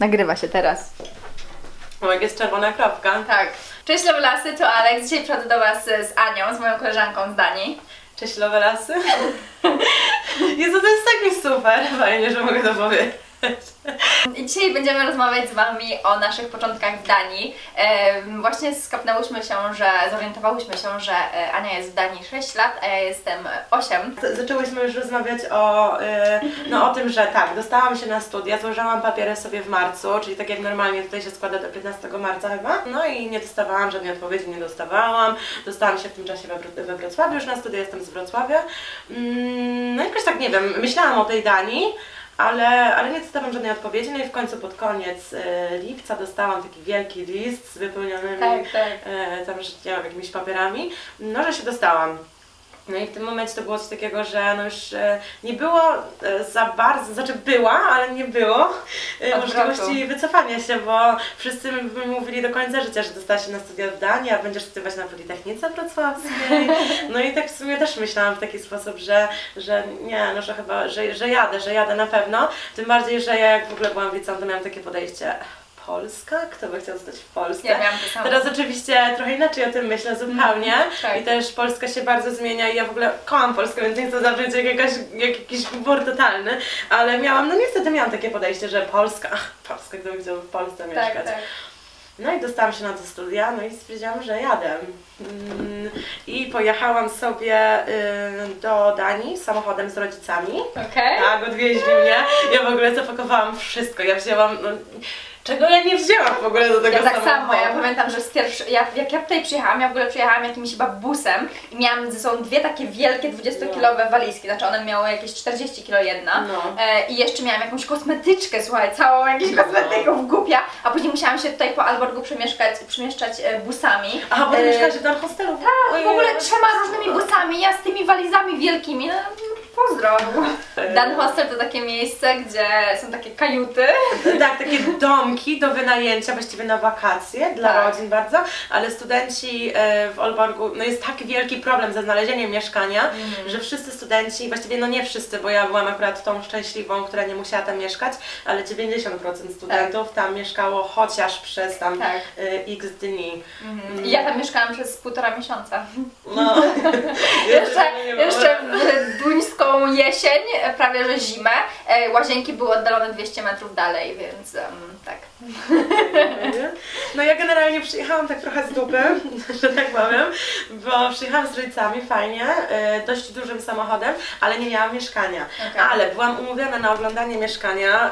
Nagrywa się teraz. O, jak jest czerwona kropka. Tak. Cześć Lovelasy, to Alex. Dzisiaj przychodzę do Was z Anią, z moją koleżanką z Danii. Cześć Lovelasy. Jezu, to jest taki super. Fajnie, że mogę to powiedzieć. Dzisiaj będziemy rozmawiać z Wami o naszych początkach w Danii. Właśnie skapnęłyśmy się, że zorientowałyśmy się, że e, Ania jest w Danii 6 lat, a ja jestem 8. Z- Zaczęłyśmy już rozmawiać o, y, no, o tym, że tak, dostałam się na studia, złożyłam papiery sobie w marcu, czyli tak jak normalnie tutaj się składa do 15 marca chyba. No i nie dostawałam żadnej odpowiedzi, nie dostawałam. Dostałam się w tym czasie we Wrocławiu, już na studia jestem z Wrocławia. Mm, No jakoś tak, nie wiem, myślałam o tej Danii. Ale, ale nie dostałam żadnej odpowiedzi, no i w końcu pod koniec y, lipca dostałam taki wielki list z wypełnionymi Tak, tak. e, tam, że nie wiem, jakimiś papierami, no, że się dostałam. No i w tym momencie to było coś takiego, że no już e, nie było e, za bardzo, znaczy była, ale nie było e, Odwrotu. możliwości wycofania się, bo wszyscy mi mi mówili do końca życia, że dostałaś się na studia w Danii, a będziesz studiować na Politechnice Wrocławskiej. No i tak w sumie też myślałam w taki sposób, że, że nie, no że chyba, że, że jadę, że jadę na pewno. Tym bardziej, że ja jak w ogóle byłam w liceum, to miałam takie podejście, Polska? Kto by chciał zostać w Polsce? Ja miałam to samo. Teraz oczywiście trochę inaczej o tym myślę zupełnie tak. i też Polska się bardzo zmienia i ja w ogóle kocham Polskę, więc nie chcę zawrzeć jak, jakaś, jak jakiś wybór totalny, ale miałam, no niestety miałam takie podejście, że Polska, Polska, kto by chciał w Polsce mieszkać. Tak, tak. No i dostałam się na te studia, no i stwierdziłam, że jadę. Mm, I pojechałam sobie y, do Danii samochodem z rodzicami. Okej. Tak, odwieźli mnie. Ja w ogóle zapakowałam wszystko. Ja wzięłam, no, czego ja nie wzięłam w ogóle do tego Ja tak samo, ja pamiętam, że z pierwszy, jak, jak ja tutaj przyjechałam, ja w ogóle przyjechałam jakimś chyba busem i miałam ze sobą dwie takie wielkie 20-kilowe walizki, znaczy one miały jakieś 40 kilo jedna. No. e, i jeszcze miałam jakąś kosmetyczkę, słuchaj, całą jakichś kosmetyków głupia, a później musiałam się tutaj po Alborgu przemieszkać, przemieszczać e, busami. Aha, bo ty E, mieszkałaś w Dan hostelu? tak, w ogóle trzema różnymi busami, ja z tymi walizami wielkimi, no pozdro. Dan Hostel to takie miejsce, gdzie są takie kajuty. Tak, takie domki do wynajęcia, właściwie na wakacje dla Tak. rodzin bardzo, ale studenci e, w Olborgu, no jest tak wielki problem ze znalezieniem mieszkania, Mhm. że wszyscy studenci, właściwie no nie wszyscy, bo ja byłam akurat tą szczęśliwą, która nie musiała tam mieszkać, ale 90% studentów tam mieszkało chociaż przez tam Tak. e, x dni. Mhm. I ja tam mieszkałam przez półtora miesiąca. No. Jeszcze, nie jeszcze w duńską jesień, prawie że zimę, e, łazienki były oddalone 200 metrów dalej, więc em, tak. No ja generalnie przyjechałam tak trochę z dupy, że tak powiem, bo przyjechałam z rodzicami fajnie, e, dość dużym samochodem, ale nie miałam mieszkania. Okej. Ale byłam umówiona na oglądanie mieszkania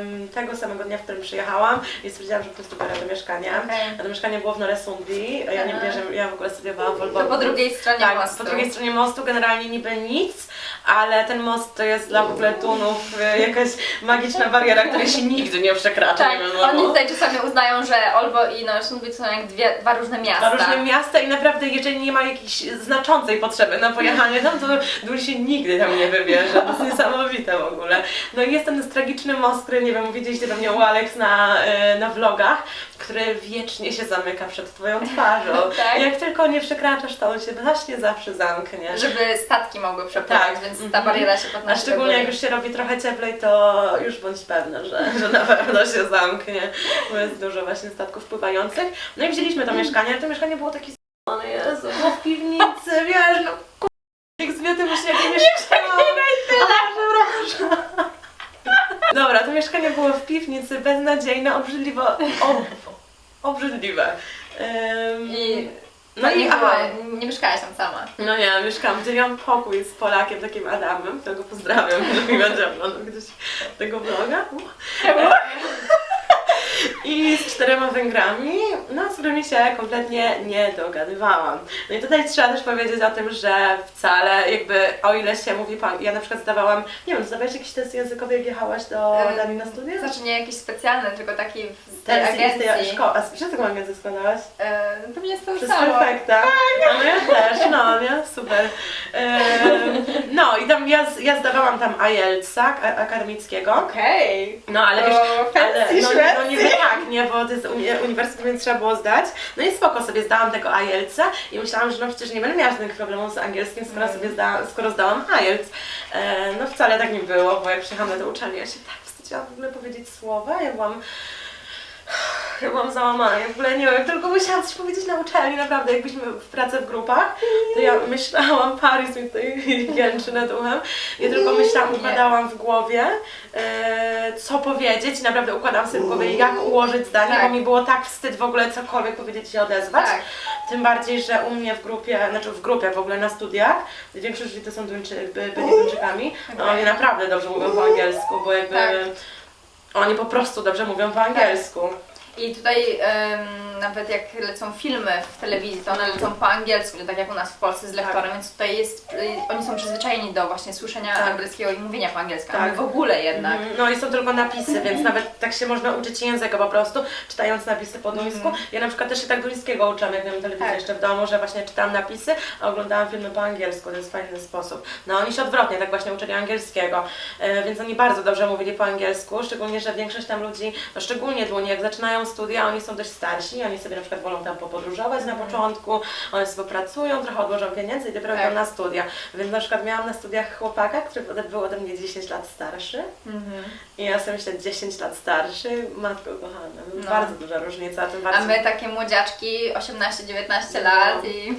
ym, tego samego dnia, w którym przyjechałam i stwierdziłam, że po prostu biorę to mieszkanie. Okej. A to mieszkanie było w Noresundi, ja nie Aha. wierzę, ja w ogóle studiowałam w To Olborgu. po drugiej stronie tak, mostu. po drugiej stronie mostu generalnie niby nic, ale ten most to jest dla w ogóle Tunów y, jakaś magiczna bariera, której się nigdy nie przekracza. Tak, wiem, no, oni tutaj czasami uznają, że Olbo i Norsundby to są jak dwie, dwa różne miasta. na różne miasta i naprawdę jeżeli nie ma jakiejś znaczącej potrzeby na pojechanie tam, to Dul się nigdy tam nie wybierze. To jest niesamowite w ogóle. No i jest ten tragiczny most, który nie wiem, widzieliście pewnie u Alex na, e, na vlogach, który wiecznie się zamyka przed twoją twarzą. Tak. Jak tylko nie przekraczasz, to on się właśnie zawsze zamknie. Żeby statki mogły przepływać, Tak, więc ta mhm. bariera się A podnosi. szczególnie do jak już się robi trochę cieplej, to już bądź pewna, że, że na pewno się zamknie, bo jest dużo właśnie statków pływających. No i wzięliśmy to mieszkanie, ale to mieszkanie było takie z***one, Jezu, było w piwnicy, wiesz, no kur... jak z wiatrem się jakie mieszkałam. Ale proszę. Dobra, to mieszkanie było w piwnicy, beznadziejne, obrzydliwe, ob, obrzydliwe. Ym, I no i nie, aha, nie mieszkałaś tam sama. no nie, mieszkam, dzieliłam pokój z Polakiem, takim Adamem, którego pozdrawiam, jeżeli będzie oglądał kiedyś tego vloga. I z czterema Węgrami, no z którymi się kompletnie nie dogadywałam. No i tutaj trzeba też powiedzieć o tym, że wcale jakby, o ile się mówi pan, ja na przykład zdawałam, nie wiem, zdawałeś jakiś test językowy, jak jechałaś do Danii na studia? Znaczy nie jakiś specjalny, tylko taki w tej Test z tej agencji. szkoły, a przez jaką agencję składałaś? E, pewnie Przez samo. perfekta. No ja też, no nie? Super. No i tam ja, ja zdawałam tam IELTS-a akademickiego. Okej. No ale wiesz, O, ale, no, no szwedzki. Tak, nie, bo to jest uni uniwersytet, więc trzeba było zdać. No i spoko, sobie zdałam tego IELTS-a i myślałam, że no przecież nie będę miała żadnych problemów z angielskim, skoro Mm. sobie zda, skoro zdałam IELTS. E, no wcale tak nie było, bo jak przyjechałam na tę uczelnię, ja się tak wstydziłam. w ogóle powiedzieć słowa, ja byłam... Ja załamana, ja w ogóle nie wiem, tylko musiałam coś powiedzieć na uczelni, naprawdę, jak byliśmy w pracy w grupach, to ja myślałam, Paris mi tutaj jęczy nad uchem, ja tylko myślałam, Nie. układałam w głowie, e, co powiedzieć, naprawdę układałam sobie w głowie, jak ułożyć zdanie, Tak. bo mi było tak wstyd w ogóle cokolwiek powiedzieć i odezwać. Tak. Tym bardziej, że u mnie w grupie, znaczy w grupie w ogóle na studiach, większość ludzi to są Duńczy, by, byli Duńczykami, no oni naprawdę dobrze mówią po angielsku, bo jakby Tak. oni po prostu dobrze mówią po angielsku. I tutaj nawet jak lecą filmy w telewizji, to one lecą po angielsku, nie tak jak u nas w Polsce z lektorem, więc tutaj jest, y, oni są przyzwyczajeni do właśnie słyszenia Tak. angielskiego i mówienia po angielsku, Tak. w ogóle jednak. Mhm. No i są tylko napisy, więc nawet tak się można uczyć języka po prostu, czytając napisy po duńsku. Ja na przykład też się tak duńskiego uczyłam, jak miałam telewizję Tak. jeszcze w domu, że właśnie czytałam napisy, a oglądałam filmy po angielsku, to jest fajny sposób. No oni się odwrotnie tak właśnie uczyli angielskiego, e, więc oni bardzo dobrze mówili po angielsku, szczególnie, że większość tam ludzi, no szczególnie dłoni, jak zaczynają studia, oni są dość starsi, oni sobie na przykład wolą tam popodróżować na początku, one sobie pracują, trochę odłożą pieniędzy i dopiero Tak. idą na studia. Więc na przykład miałam na studiach chłopaka, który był ode mnie 10 lat starszy. Mhm. I ja sobie myślę, 10 lat starszy, matko kochana, No. bardzo duża różnica, tym A my takie młodziaczki, 18-19 lat i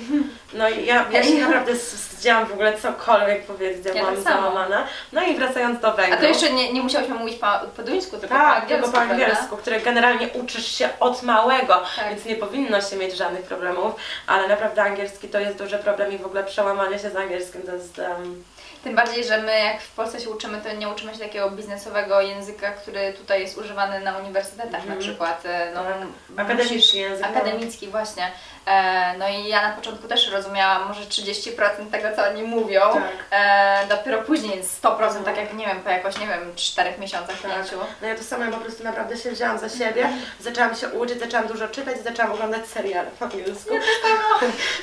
No i ja, ja się naprawdę wstydziłam w ogóle cokolwiek powiedzieć, ja Ja byłam tak załamana. No i wracając do A Węgrów. to jeszcze nie, nie musiałyśmy mówić po, po duńsku, tylko po tak, angielsku, tylko po angielsku, które generalnie uczysz się od małego, Tak. więc nie powinno się mieć żadnych problemów, ale naprawdę angielski to jest duży problem i w ogóle przełamanie się z angielskim to jest... Um, Tym bardziej, że my jak w Polsce się uczymy, to nie uczymy się takiego biznesowego języka, który tutaj jest używany na uniwersytetach Mhm. na przykład. e, No, Tak. Akademicki musisz- język, no. Akademicki właśnie. E, no i ja na początku też rozumiałam może 30% tego, co oni mówią. Tak. E, dopiero później jest 100%, Mhm. tak jak nie wiem, po jakoś, nie wiem, 4 miesiącach, Tak. 5. No ja to samo ja po prostu naprawdę się wzięłam za siebie, zaczęłam się uczyć, zaczęłam dużo czytać, zaczęłam oglądać seriale po angielsku.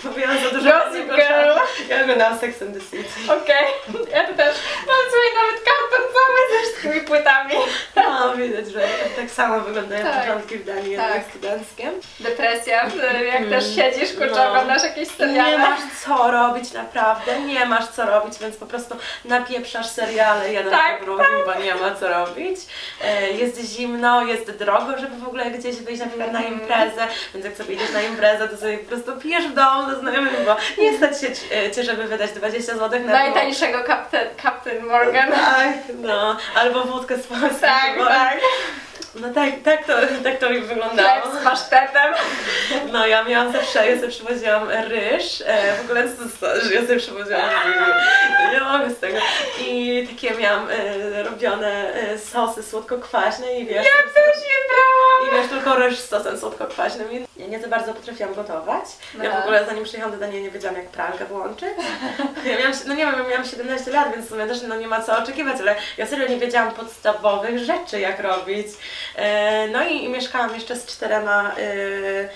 Bo miałam za dużo Gossip Girl. Ja oglądałam Sex and the City. Okej, ja też mam swój nawet karton cały ze wszystkimi płytami. No widać, że tak samo wyglądają Tak. początki w Danii, Tak. studenckie. Depresja, e, jak też siedzisz, kurczę, No. oglądasz jakieś seriale. Nie masz co robić naprawdę, nie masz co robić, więc po prostu napieprzasz seriale jeden Tak, po drugim, bo nie ma co robić. E, Jest zimno, jest drogo, żeby w ogóle gdzieś wyjść na przykład na Mhm. imprezę, więc jak sobie idziesz na imprezę, to sobie po prostu pijesz w domu ze znajomymi, bo nie stać się e, cię, żeby wydać 20 zł na Najtańszego Captain, Captain Morgan. Tak, no, albo wódkę z Polski. Tak, bo- tak. No tak, tak to, tak to mi wyglądało. Chleb z pasztetem. No ja miałam zawsze, ja sobie przywoziłam ryż, e, w ogóle że ja sobie przywoziłam nie mogę z tego. I takie miałam e, robione e, sosy słodko-kwaśne i wiesz, Ja też je brałam. i wiesz, tylko ryż z sosem słodko-kwaśnym. I Ja nie za bardzo potrafiłam gotować. Ja w No. ogóle zanim przyjechałam do Danii nie wiedziałam jak pralkę włączyć. Ja miałam, no nie wiem, ja miałam 17 lat, więc w sumie też no nie ma co oczekiwać, ale ja serio nie wiedziałam podstawowych rzeczy jak robić. E, no i, i mieszkałam jeszcze z czterema e,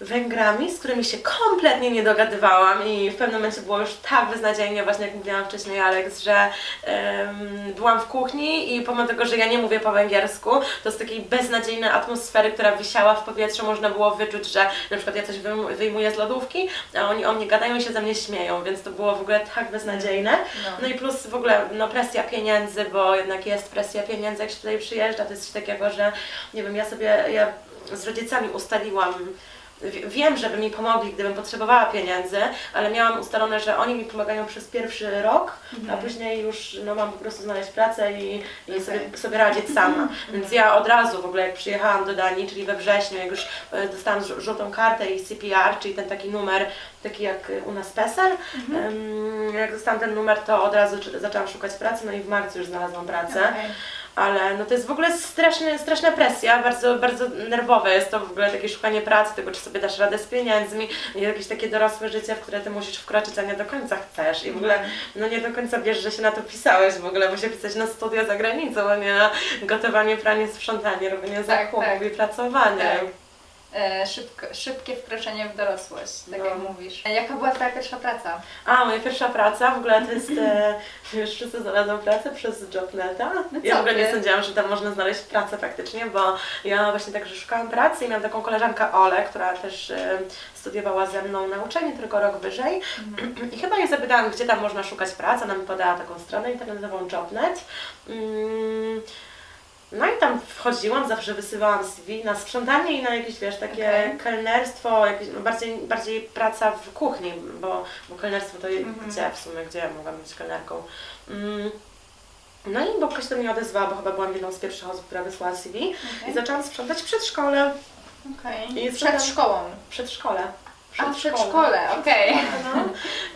Węgrami, z którymi się kompletnie nie dogadywałam i w pewnym momencie było już tak beznadziejnie, właśnie jak mówiłam wcześniej Alex, że em, byłam w kuchni i pomimo tego, że ja nie mówię po węgiersku, to z takiej beznadziejnej atmosfery, która wisiała w powietrzu, można było wyczuć, że na przykład ja coś wyjm- wyjmuję z lodówki, a oni o mnie gadają i się ze mnie śmieją, więc to było w ogóle tak beznadziejne. No. No i plus w ogóle no, presja pieniędzy, bo jednak jest presja pieniędzy, jak się tutaj przyjeżdża, to jest coś takiego, że nie wiem, ja sobie, ja z rodzicami ustaliłam, wiem, żeby mi pomogli, gdybym potrzebowała pieniędzy, ale miałam ustalone, że oni mi pomagają przez pierwszy rok, a później już no, mam po prostu znaleźć pracę i, i Okej. sobie, sobie radzić sama. Więc ja od razu w ogóle jak przyjechałam do Danii, czyli we wrześniu, jak już e, dostałam żółtą kartę i CPR, czyli ten taki numer, taki jak u nas PESEL, em, jak dostałam ten numer, to od razu zaczęłam szukać pracy, no i w marcu już znalazłam pracę. Okej. Ale no to jest w ogóle straszny, straszna presja, bardzo, bardzo nerwowe jest to w ogóle takie szukanie pracy, tego czy sobie dasz radę z pieniędzmi i jakieś takie dorosłe życie, w które ty musisz wkroczyć, a nie do końca chcesz i w ogóle no nie do końca wiesz, że się na to pisałeś w ogóle, bo się pisać na studia za granicą, a nie na gotowanie, pranie, sprzątanie, robienie zakupów tak. i pracowanie. Tak. E, szybko, szybkie wkroczenie w dorosłość, tak No. jak mówisz. E, Jaka była Twoja pierwsza praca? A, moja pierwsza praca w ogóle to jest, e, już wszyscy znalazłam pracę przez Jobneta. No ja co w ogóle nie ty? sądziłam, że tam można znaleźć pracę faktycznie, bo ja właśnie także szukałam pracy i miałam taką koleżankę Olę, która też e, studiowała ze mną na uczelni, tylko rok wyżej. I chyba jej zapytałam, gdzie tam można szukać pracy, ona mi podała taką stronę internetową Jobnet. Mm, No i tam wchodziłam, zawsze wysyłałam CV na sprzątanie i na jakieś, wiesz, takie Okej. kelnerstwo, jakieś, no bardziej, bardziej praca w kuchni, bo, bo kelnerstwo to Mhm. gdzie w sumie, gdzie ja mogłam być kelnerką. Mm. No i Bobka się do mnie odezwała, bo chyba byłam jedną z pierwszych osób, która wysłała CV i zaczęłam sprzątać przedszkole. Okej. Jest Przed szkołą. Przedszkole. A, przedszkole, okej. No.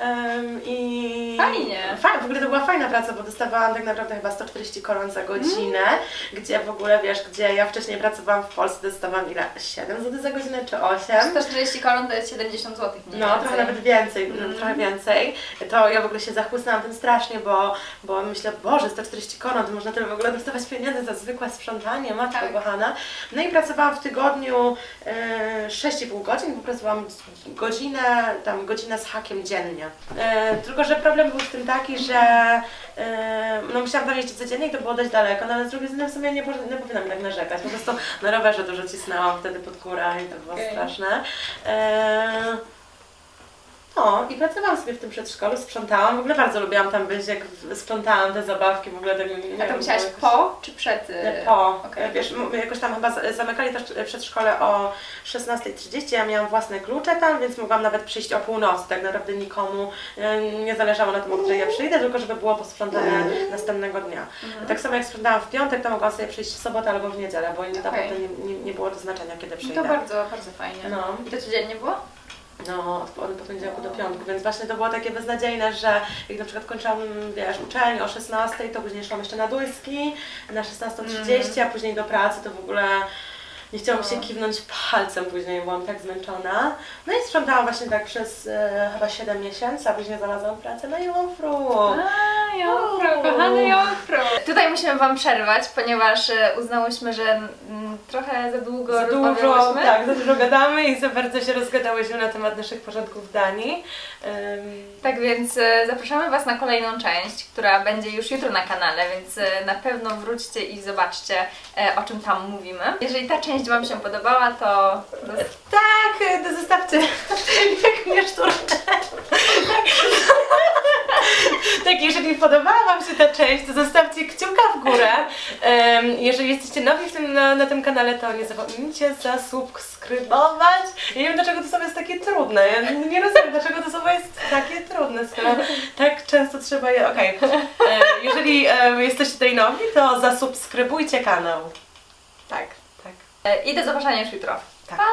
Em, I Fajnie. W ogóle to była fajna praca, bo dostawałam tak naprawdę chyba 140 koron za godzinę, gdzie w ogóle wiesz, gdzie ja wcześniej pracowałam w Polsce, dostawałam ile? 7 zł za godzinę czy 8? 140 koron to jest 70 zł. No, trochę nawet więcej, no, Mm. trochę więcej. To ja w ogóle się zachłysnęłam tym strasznie, bo, bo myślę, Boże, 140 koron, to można tyle w ogóle dostawać pieniędzy za zwykłe sprzątanie, matko Tak. kochana. No i pracowałam w tygodniu e, 6,5 godzin, bo pracowałam godzinę, tam godzinę z hakiem dziennie. E, tylko, że problem był w tym taki, że e, no musiałam tam jeździć codziennie i to było dość daleko, no ale z drugiej strony w sumie nie, po- nie powinnam tak narzekać, po prostu na rowerze dużo cisnęłam wtedy pod górę i to było straszne. E, no i pracowałam sobie w tym przedszkolu, sprzątałam, w ogóle bardzo lubiłam tam być, jak sprzątałam te zabawki, w ogóle tego nie A to wiem, musiałaś było jakoś- po czy przed? y, po. Okej. Wiesz, m- jakoś tam chyba z- zamykali też przedszkole o 16.30, ja miałam własne klucze tam, więc mogłam nawet przyjść o północy. Tak naprawdę nikomu e, nie zależało na tym, o której ja przyjdę, tylko żeby było posprzątane następnego dnia. Mhm. Tak samo jak sprzątałam w piątek, to mogłam sobie przyjść w sobotę albo w niedzielę, bo Okej. naprawdę nie, nie, nie było do znaczenia, kiedy No przyjdę. to bardzo, bardzo fajnie. No. I to codziennie było? No, od, od poniedziałku do piątku, więc właśnie to było takie beznadziejne, że jak na przykład kończyłam, wiesz, uczelnię o 16, to później szłam jeszcze na Duński na 16.30, a później do pracy to w ogóle nie chciało mi się No. kiwnąć palcem później, byłam tak zmęczona. No i sprzątałam właśnie tak przez e, chyba 7 miesięcy, a później znalazłam pracę na Jofru. A, Uuu. kochany Jofru. Tutaj musimy Wam przerwać, ponieważ e, uznałyśmy, że mm, trochę za długo Za dużo, rozmawiałyśmy. tak, za dużo gadamy i za bardzo się rozgadałyśmy na temat naszych porządków w Danii. Ym, Tak więc e, zapraszamy Was na kolejną część, która będzie już jutro na kanale, więc e, na pewno wróćcie i zobaczcie, e, o czym tam mówimy. Jeżeli ta część Wam się podobała, to Tak, to zostawcie. Jak mnie szturę. Tak, jeżeli podobała Wam się ta część, to zostawcie kciuka w górę. Em, jeżeli jesteście nowi w tym, na, na tym kanale, to nie zapomnijcie zasubskrybować. Ja nie wiem, dlaczego to słowo jest takie trudne. Ja nie rozumiem, dlaczego to słowo jest takie trudne, skoro tak często trzeba je... Okej. E, Jeżeli e, jesteście tutaj nowi, to zasubskrybujcie kanał. tak. Tak. E, I do zobaczenia już jutro. Tak. Pa!